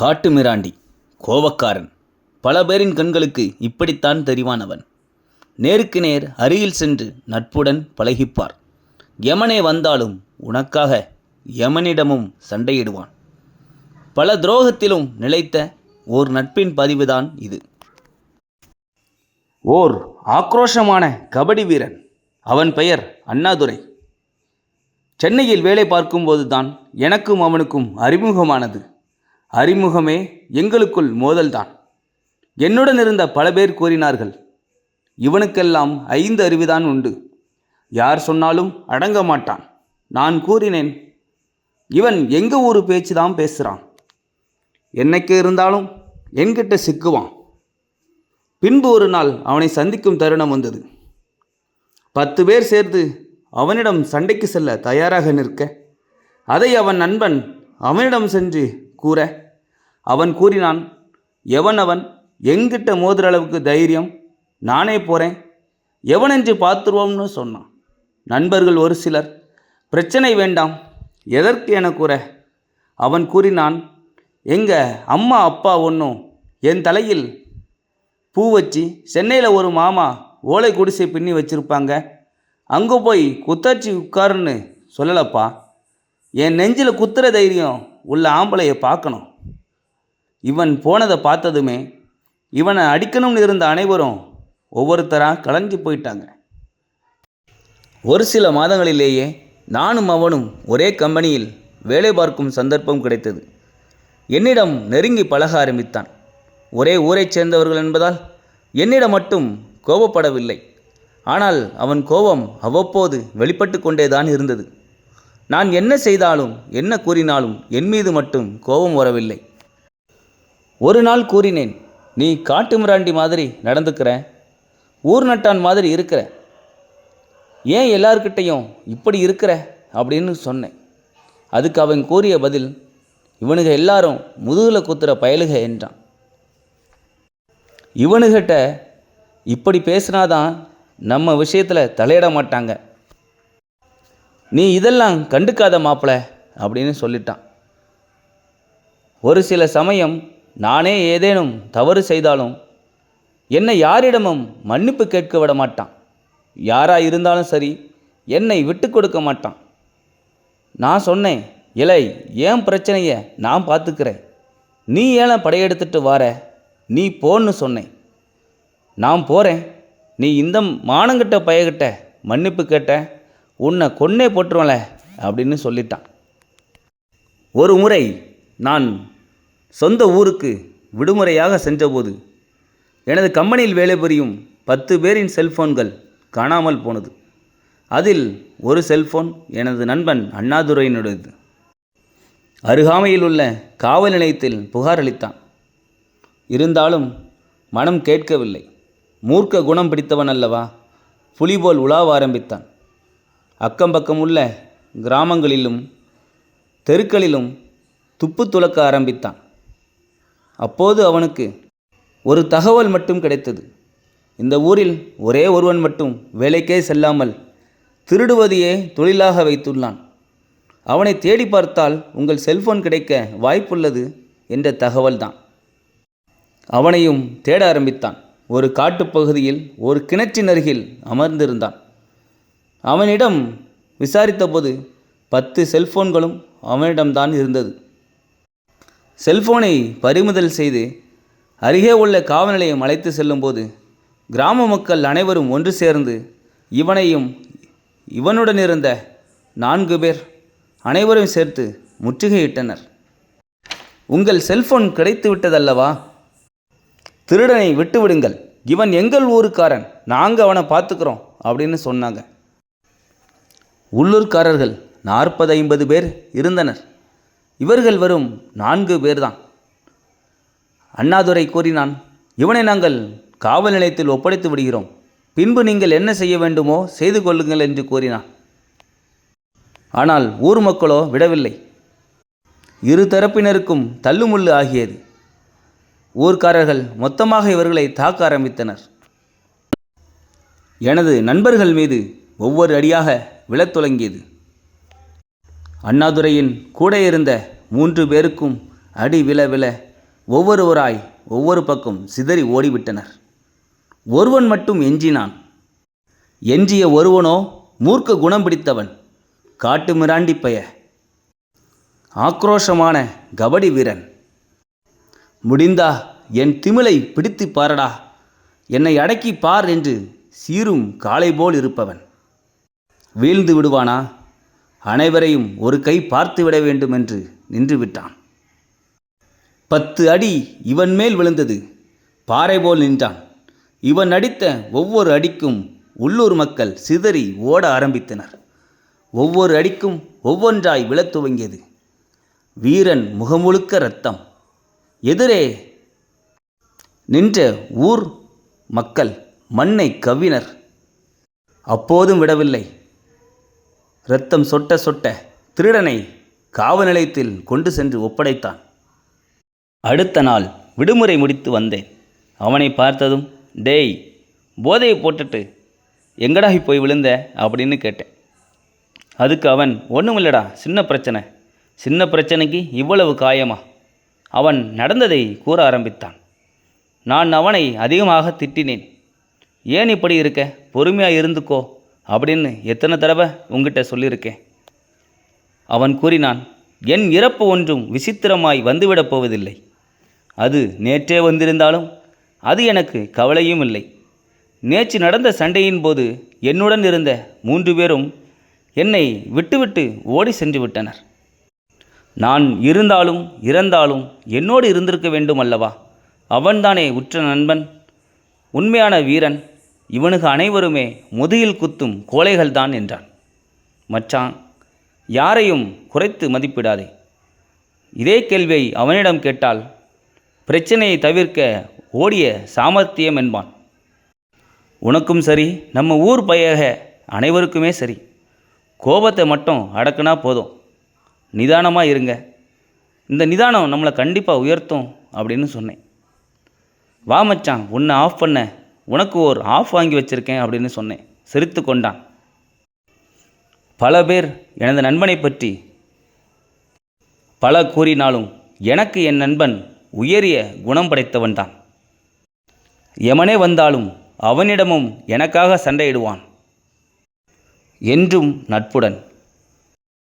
காட்டு மிராண்டி கோவக்காரன். பல பேரின் கண்களுக்கு இப்படித்தான் தெரிவானவன். நேருக்கு நேர் அருகில் சென்று நட்புடன் பழகிப்பார். யமனே வந்தாலும் உனக்காக யமனிடமும் சண்டையிடுவான். பல துரோகத்திலும் நிலைத்த ஓர் நட்பின் பதிவுதான் இது. ஓர் ஆக்ரோஷமான கபடி வீரன். அவன் பெயர் அண்ணாதுரை. சென்னையில் வேலை பார்க்கும்போது தான் எனக்கும் அவனுக்கும் அறிமுகமானது. அறிமுகமே எங்களுக்குள் மோதல்தான். என்னுடன் இருந்த பல பேர் கூறினார்கள் இவனுக்கெல்லாம் ஐந்து அறிவுதான் உண்டு. யார் சொன்னாலும் அடங்க மாட்டான். நான் கூறினேன் இவன் எங்க ஊர் பேச்சு தான் பேசுகிறான் என்னைக்கு இருந்தாலும் என்கிட்ட சிக்குவான். பின்பு ஒரு நாள் அவனை சந்திக்கும் தருணம் வந்தது. பத்து பேர் சேர்ந்து அவனிடம் சண்டைக்கு செல்ல தயாராக நிற்க அதை அவன் நண்பன் அவனிடம் சென்று கூற அவன் கூறினான் எவன் அவன் எங்கிட்ட மோதுற அளவுக்கு தைரியம்? நானே போகிறேன் எவனென்று பார்த்துருவோம்னு சொன்னான். நண்பர்கள் ஒரு சிலர். பிரச்சனை வேண்டாம். எதற்கு என கூற? அவன் கூறினான் எங்க அம்மா அப்பா ஒன்றும் என் தலையில் பூ வச்சு சென்னையில் ஒரு மாமா ஓலை குடிசை பின்னி வச்சுருப்பாங்க. அங்கே போய் குத்தாச்சி உட்காருன்னு சொல்லலப்பா. என் நெஞ்சில் குத்துற தைரியம் உள்ள ஆம்பளையை பார்க்கணும். இவன் போனதை பார்த்ததுமே இவனை அடிக்கணும்னு இருந்த அனைவரும் ஒவ்வொருத்தராக கலைஞ்சு போயிட்டாங்க. ஒரு சில மாதங்களிலேயே நானும் அவனும் ஒரே கம்பெனியில் வேலை பார்க்கும் சந்தர்ப்பம் கிடைத்தது. என்னிடம் நெருங்கி பழக ஆரம்பித்தான். ஒரே ஊரைச் சேர்ந்தவர்கள் என்பதால் என்னிடம் மட்டும் கோபப்படவில்லை. ஆனால் அவன் கோபம் அவ்வப்போது வெளிப்பட்டு கொண்டேதான் இருந்தது. நான் என்ன செய்தாலும் என்ன கூறினாலும் என் மீது மட்டும் கோபம் வரவில்லை. ஒரு நாள் கூறினேன் நீ காட்டு மிராண்டி மாதிரி நடந்துக்கிற ஊர் நட்டான் மாதிரி இருக்கிற ஏன் எல்லார்கிட்டையும் இப்படி இருக்கிற? அப்படின்னு சொன்னேன். அதுக்கு அவன் கூறிய பதில் இவனுங்க எல்லாரும் முதுகில் குத்துற பயலுக என்றான். இவனுகிட்ட இப்படி பேசினாதான் நம்ம விஷயத்தில் தலையிட மாட்டாங்க. நீ இதெல்லாம் கண்டுக்காத மாப்பிள அப்படின்னு சொல்லிட்டான். ஒரு சில சமயம் நானே ஏதேனும் தவறு செய்தாலும் என்னை யாரிடமும் மன்னிப்பு கேட்க விட மாட்டான் யாராக இருந்தாலும் சரி என்னை விட்டு கொடுக்க மாட்டான். நான் சொன்னேன் இலை ஏன் பிரச்சனையை நான் பார்த்துக்கிறேன்? நீ ஏன் படையெடுத்துட்டு வார? நீ போன்னு சொன்னேன். நான் போகிறேன் நீ இந்த மானங்கிட்ட பயகிட்ட மன்னிப்பு கேட்ட உன்னை கொன்னே போட்டுருவல அப்படின்னு சொல்லிட்டான். ஒரு முறை நான் சொந்த ஊருக்கு விடுமுறையாக சென்றபோது எனது கம்பெனியில் வேலை புரியும் பத்து பேரின் செல்போன்கள் காணாமல் போனது. அதில் ஒரு செல்போன் எனது நண்பன் அண்ணாதுரையினுடையது. அருகாமையில் உள்ள காவல் நிலையத்தில் புகார் அளித்தான். இருந்தாலும் மனம் கேட்கவில்லை. மூர்க்க குணம் பிடித்தவன் அல்லவா? புலி போல் உலாவ ஆரம்பித்தான். அக்கம் பக்கம் உள்ள கிராமங்களிலும் தெருக்களிலும் துப்பு துலக்க ஆரம்பித்தான். அப்போது அவனுக்கு ஒரு தகவல் மட்டும் கிடைத்தது. இந்த ஊரில் ஒரே ஒருவன் மட்டும் வேலைக்கே செல்லாமல் திருடுவதையே தொழிலாக வைத்துள்ளான். அவனை தேடி பார்த்தால் உங்கள் செல்போன் கிடைக்க வாய்ப்புள்ளது என்ற தகவல்தான். அவனையும் தேட ஆரம்பித்தான். ஒரு காட்டுப்பகுதியில் ஒரு கிணற்றின் அருகில் அமர்ந்திருந்தான். அவனிடம் விசாரித்தபோது பத்து செல்போன்களும் அவனிடம்தான் இருந்தது. செல்போனை பறிமுதல் செய்து அருகே உள்ள காவல் நிலையம் அழைத்து செல்லும்போது கிராம மக்கள் அனைவரும் ஒன்று சேர்ந்து இவனையும் இவனுடன் இருந்த நான்கு பேர் அனைவரும் சேர்த்து முற்றுகையிட்டனர். உங்கள் செல்போன் கிடைத்து விட்டதல்லவா? திருடனை விட்டுவிடுங்கள் இவன் எங்கள் ஊருக்காரன். நாங்கள் அவனை பார்த்துக்கிறோம் அப்படின்னு சொன்னாங்க. உள்ளூர்காரர்கள் நாற்பது ஐம்பது பேர் இருந்தனர். இவர்கள் வரும் நான்கு பேர்தான். அண்ணாதுரை கூறினான் இவனை நாங்கள் காவல் நிலையத்தில் ஒப்படைத்து விடுகிறோம். பின்பு நீங்கள் என்ன செய்ய வேண்டுமோ செய்து கொள்ளுங்கள் என்று கூறினான். ஆனால் ஊர் மக்களோ விடவில்லை. இரு தரப்பினருக்கும் தள்ளுமுள்ளு ஆகியது. ஊர்க்காரர்கள் மொத்தமாக இவர்களை தாக்க ஆரம்பித்தனர். எனது நண்பர்கள் மீது ஒவ்வொரு அடியாக விழத் தொடங்கியது. அண்ணாதுரையின் கூட இருந்த மூன்று பேருக்கும் அடி விழ விழ ஒவ்வொருவராய் ஒவ்வொரு பக்கம் சிதறி ஓடிவிட்டனர். ஒருவன் மட்டும் எஞ்சினான். எஞ்சிய ஒருவனோ மூர்க்க குணம் பிடித்தவன். காட்டு மிராண்டி பெய ஆக்ரோஷமான கபடி வீரன். முடிந்தா என் திமிலை பிடித்து பாரடா. என்னை அடக்கி பார் என்று சீரும் காளை போல் இருப்பவன். வீழ்ந்து விடுவானா? அனைவரையும் ஒரு கை பார்த்து விட வேண்டும் என்று நின்று விட்டான். பத்து அடி இவன் மேல் விழுந்தது. பாறை போல் நின்றான். இவன் அடித்த ஒவ்வொரு அடிக்கும் உள்ளூர் மக்கள் சிதறி ஓட ஆரம்பித்தனர். ஒவ்வொரு அடிக்கும் ஒவ்வொன்றாய் விழத் துவங்கியது. வீரன் முகமுழுக்க இரத்தம் எதிரே நின்ற ஊர் மக்கள் மண்ணை கவ்வினர். அப்போதும் விடவில்லை. இரத்தம் சொட்ட சொட்ட திருடனை காவல் நிலையத்தில் கொண்டு சென்று ஒப்படைத்தான். அடுத்த நாள் விடுமுறை முடித்து வந்தேன். அவனை பார்த்ததும் டேய் போதையை போட்டுட்டு எங்கடாகி போய் விழுந்த? அப்படின்னு கேட்டேன். அதுக்கு அவன் ஒன்றுமில்லடா சின்ன பிரச்சனை. சின்ன பிரச்சனைக்கு இவ்வளவு காயமா? அவன் நடந்ததை கூற ஆரம்பித்தான். நான் அவனை அதிகமாக திட்டினேன். ஏன் இப்படி இருக்க? பொறுமையாக இருந்துக்கோ. அப்படின்னு எத்தனை தடவை உங்ககிட்ட சொல்லியிருக்கேன்? அவன் கூறினான் என் இறப்பு ஒன்றும் விசித்திரமாய் வந்துவிடப் போவதில்லை. அது நேற்றே வந்திருந்தாலும் அது எனக்கு கவலையும் இல்லை. நேற்று நடந்த சண்டையின் போது என்னுடன் இருந்த மூன்று பேரும் என்னை விட்டுவிட்டு ஓடி சென்று விட்டனர். நான் இருந்தாலும் இறந்தாலும் என்னோடு இருந்திருக்க வேண்டும் அல்லவா? அவன்தானே உற்ற நண்பன் உண்மையான வீரன் இவனுக்கு அனைவருமே முதுகில் குத்தும் கோழைகள்தான் என்றான். மச்சான் யாரையும் குறைத்து மதிப்பிடாதே. இதே கேள்வியை அவனிடம் கேட்டால் பிரச்சனையை தவிர்க்க ஓடிய சாமர்த்தியம் என்பான். உனக்கும் சரி நம்ம ஊர் பயக அனைவருக்குமே சரி. கோபத்தை மட்டும் அடக்குனா போதும். நிதானமாக இருங்க. இந்த நிதானம் நம்மளை கண்டிப்பாக உயர்த்தும் அப்படின்னு சொன்னேன். வா மச்சான் உன்னை ஆஃப் பண்ண உனக்கு ஒரு ஆஃப் வாங்கி வச்சிருக்கேன் அப்படின்னு சொன்னேன். சிரித்து கொண்டான். பல பேர் எனது நண்பனை பற்றி பல கூறினாலும் எனக்கு என் நண்பன் உயரிய குணம் படைத்தவன்தான் எமனே வந்தாலும் அவனிடமும் எனக்காக சண்டையிடுவான். என்றும் நட்புடன்.